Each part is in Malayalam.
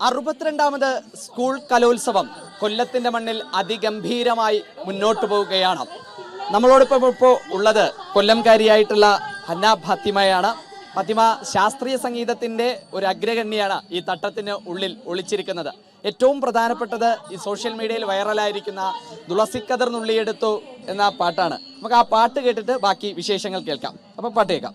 അറുപത്തിരണ്ടാമത് സ്കൂൾ കലോത്സവം കൊല്ലത്തിന്റെ മണ്ണിൽ അതിഗംഭീരമായി മുന്നോട്ട് പോവുകയാണ്. നമ്മളോടൊപ്പം ഇപ്പോൾ ഉള്ളത് കൊല്ലംകാരിയായിട്ടുള്ള ഹന്ന ഫാത്തിമയാണ്. ഫാത്തിമ ശാസ്ത്രീയ സംഗീതത്തിന്റെ ഒരു അഗ്രഗണ്യാണ് ഈ തട്ടത്തിന് ഉള്ളിൽ ഒളിച്ചിരിക്കുന്നത്. ഏറ്റവും പ്രധാനപ്പെട്ടത് ഈ സോഷ്യൽ മീഡിയയിൽ വൈറലായിരിക്കുന്ന തുളസിക്കതിർ നുള്ളിയെടുത്തു എന്ന പാട്ടാണ്. നമുക്ക് ആ പാട്ട് കേട്ടിട്ട് ബാക്കി വിശേഷങ്ങൾ കേൾക്കാം. അപ്പൊ പാട്ട് കേൾക്കാം.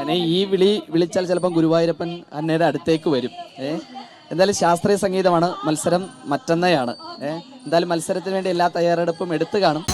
അങ്ങനെ ഈ വിളി വിളിച്ചാൽ ചിലപ്പോൾ ഗുരുവായൂരപ്പൻ അന്നയുടെ അടുത്തേക്ക് വരും. ഏ? എന്തായാലും ശാസ്ത്രീയ സംഗീതമാണ് മത്സരം മറ്റന്നയാണ്. ഏ? എന്തായാലും മത്സരത്തിന് വേണ്ടി എല്ലാ തയ്യാറെടുപ്പും എടുത്തു കാണും.